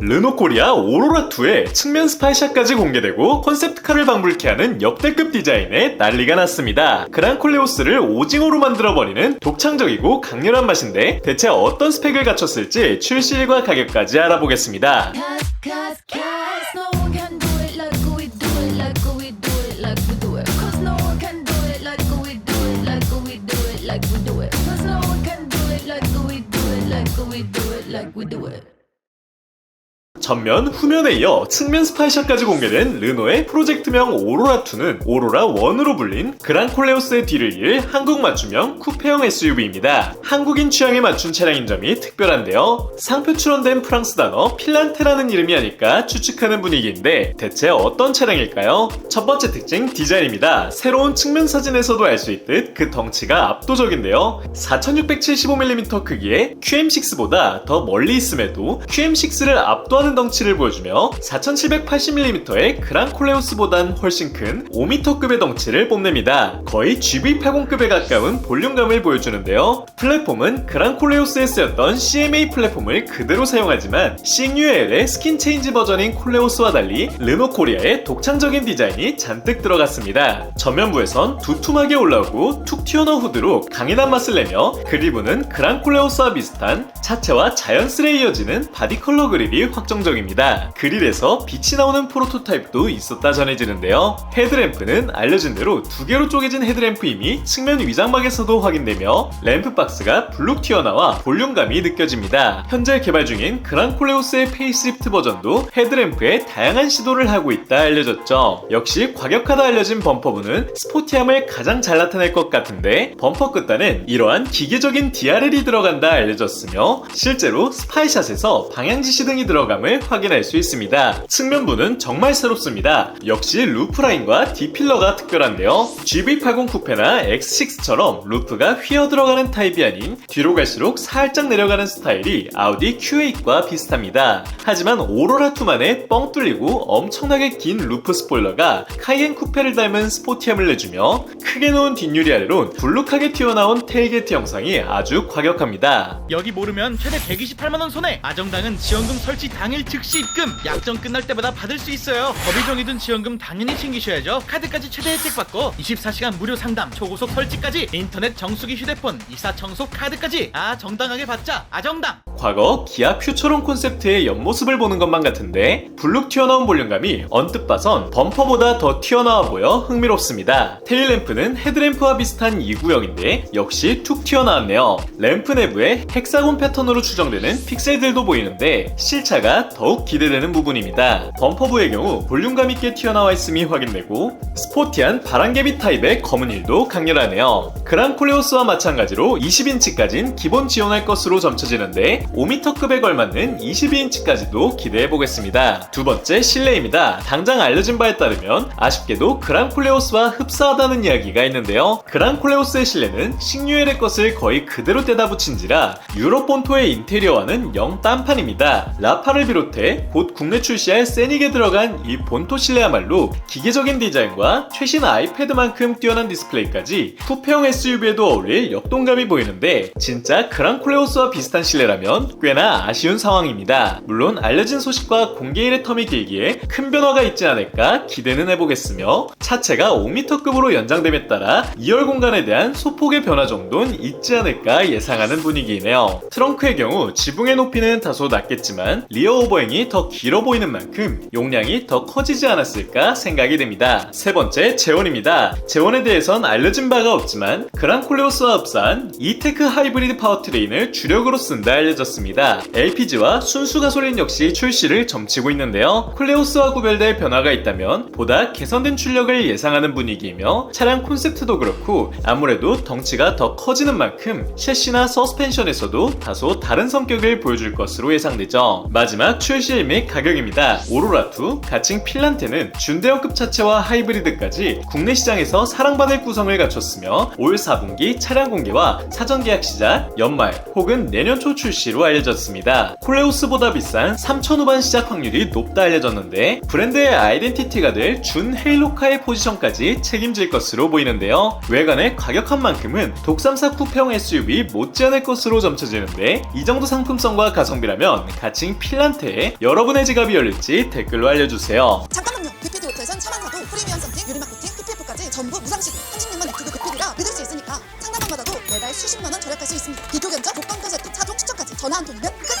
르노코리아 오로라2의 측면 스파이샷까지 공개되고 컨셉트카를 방불케 하는 역대급 디자인에 난리가 났습니다. 그랑콜레오스를 오징어로 만들어버리는 독창적이고 강렬한 맛인데 대체 어떤 스펙을 갖췄을지 출시일과 가격까지 알아보겠습니다. 전면, 후면에 이어 측면 스파이샷까지 공개된 르노의 프로젝트명 오로라2는 오로라1으로 불린 그랑콜레오스의 뒤를 이을 한국 맞춤형 쿠페형 SUV입니다. 한국인 취향에 맞춘 차량인 점이 특별한데요. 상표 출원된 프랑스 단어 필란테라는 이름이 아닐까 추측하는 분위기인데 대체 어떤 차량일까요? 첫 번째 특징 디자인입니다. 새로운 측면 사진에서도 알 수 있듯 그 덩치가 압도적인데요. 4675mm 크기의 QM6보다 더 멀리 있음에도 QM6를 압도하는 덩치를 보여주며 4780mm의 그랑콜레오스보단 훨씬 큰 5m급의 덩치를 뽐냅니다. 거의 GV80급에 가까운 볼륨감을 보여주는데요. 플랫폼은 그랑콜레오스에 쓰였던 CMA 플랫폼을 그대로 사용하지만 싱유엘의 스킨 체인지 버전인 콜레오스와 달리 르노 코리아의 독창적인 디자인이 잔뜩 들어갔습니다. 전면부에선 두툼하게 올라오고 툭 튀어나온 후드로 강인한 맛을 내며 그리브는 그랑콜레오스와 비슷한 차체와 자연스레 이어지는 바디 컬러 그릴이 확정 적입니다. 그릴에서 빛이 나오는 프로토타입도 있었다 전해지는데요. 헤드램프는 알려진 대로 두 개로 쪼개진 헤드램프임이 측면 위장막에서도 확인되며 램프 박스가 블룩 튀어나와 볼륨감이 느껴집니다. 현재 개발 중인 그랑콜레오스의 페이스리프트 버전도 헤드램프에 다양한 시도를 하고 있다 알려졌죠. 역시 과격하다 알려진 범퍼부는 스포티함을 가장 잘 나타낼 것 같은데 범퍼 끝단은 이러한 기계적인 DRL이 들어간다 알려졌으며 실제로 스파이샷에서 방향 지시 등이 들어감을 확인할 수 있습니다. 측면부는 정말 새롭습니다. 역시 루프 라인과 D필러가 특별한데요. GV80 쿠페나 X6처럼 루프가 휘어 들어가는 타입이 아닌 뒤로 갈수록 살짝 내려가는 스타일이 아우디 Q8과 비슷합니다. 하지만 오로라2만의 뻥 뚫리고 엄청나게 긴 루프 스포일러가 카이엔 쿠페를 닮은 스포티함을 내주며 크게 놓은 뒷유리 아래론 불룩하게 튀어나온 테일게이트 형상이 아주 과격합니다. 여기 모르면 최대 128만원 손해 아정당은 지원금 설치 당일 즉시 입금. 약정 끝날 때마다 받을 수 있어요. 정해둔 지원금 당연히 챙기셔야죠. 카드까지 최대 혜택 받고 24시간 무료 상담 초고속 설치까지 인터넷 정수기 휴대폰 이사 청소 카드까지 아 정당하게 받자. 아정당 과거 기아 퓨처론 콘셉트의 옆모습을 보는 것만 같은데 블룩 튀어나온 볼륨감이 언뜻 봐선 범퍼보다 더 튀어나와 보여 흥미롭습니다. 테일램프는 헤드램프와 비슷한 2구형인데 역시 툭 튀어나왔네요. 램프 내부에 헥사곤 패턴으로 추정되는 픽셀들도 보이는데 실차가 더욱 기대되는 부분입니다. 범퍼부의 경우 볼륨감 있게 튀어나와 있음이 확인되고 스포티한 바람개비 타입의 검은 힐도 강렬하네요. 그랑콜레오스와 마찬가지로 20인치까진 기본 지원할 것으로 점쳐지는데 5m급에 걸맞는 22인치까지도 기대해 보겠습니다. 두 번째 실내입니다. 당장 알려진 바에 따르면 아쉽게도 그랑콜레오스와 흡사하다는 이야기가 있는데요. 그랑콜레오스의 실내는 싱유엘의 것을 거의 그대로 떼다 붙인지라 유럽 본토의 인테리어와는 영 딴판입니다. 라파를 비롯해 곧 국내 출시할 세닉에 들어간 이 본토 실내야말로 기계적인 디자인과 최신 아이패드만큼 뛰어난 디스플레이까지 쿠페형 SUV에도 어울릴 역동감이 보이는데 진짜 그랑콜레오스와 비슷한 실내라면 꽤나 아쉬운 상황입니다. 물론 알려진 소식과 공개일의 텀이 길기에 큰 변화가 있지 않을까 기대는 해보겠으며 차체가 5m급으로 연장됨에 따라 2열 공간에 대한 소폭의 변화 정도는 있지 않을까 예상하는 분위기이네요. 트렁크의 경우 지붕의 높이는 다소 낮겠지만 리어 오버행이 더 길어 보이는 만큼 용량이 더 커지지 않았을까 생각이 됩니다. 세 번째 재원입니다. 재원에 대해선 알려진 바가 없지만 그랑콜레오스와 흡사한 이테크 하이브리드 파워트레인을 주력으로 쓴다 알려졌습니다. LPG와 순수 가솔린 역시 출시를 점치고 있는데요. 콜레오스와 구별될 변화가 있다면 보다 개선된 출력을 예상하는 분위기이며 차량 콘셉트도 그렇고 아무래도 덩치가 더 커지는 만큼 셰시나 서스펜션에서도 다소 다른 성격을 보여줄 것으로 예상되죠. 마지막 출시일 및 가격입니다. 오로라2, 가칭 필란테는 준대형급 차체와 하이브리드까지 국내 시장에서 사랑받을 구성을 갖췄으며 올 4분기 차량 공개와 사전 계약 시작, 연말 혹은 내년 초 출시로 것으로 알려졌습니다. 콜레오스보다 비싼 3천 후반 시작 확률이 높다 알려졌는데 브랜드의 아이덴티티가 될 준 헤일로카의 포지션까지 책임질 것으로 보이는데요. 외관의 과격한 만큼은 독삼사 쿠페형 SUV 못지않을 것으로 점쳐지는데 이 정도 상품성과 가성비라면 가칭 필란테에 여러분의 지갑이 열릴지 댓글로 알려주세요. 잠깐만요. 비피드 호텔에선 차만 사도 프리미엄 선팅, 유리막 코팅, PPF까지 전부 무상시급 36만 액티브 급필이라 믿을 수 있으니까 상담만 받아도 매달 수십만 원 절약할 수 있습니다. 비교 견적, 복권권 세트, 차종 전화 한 통이면 끝!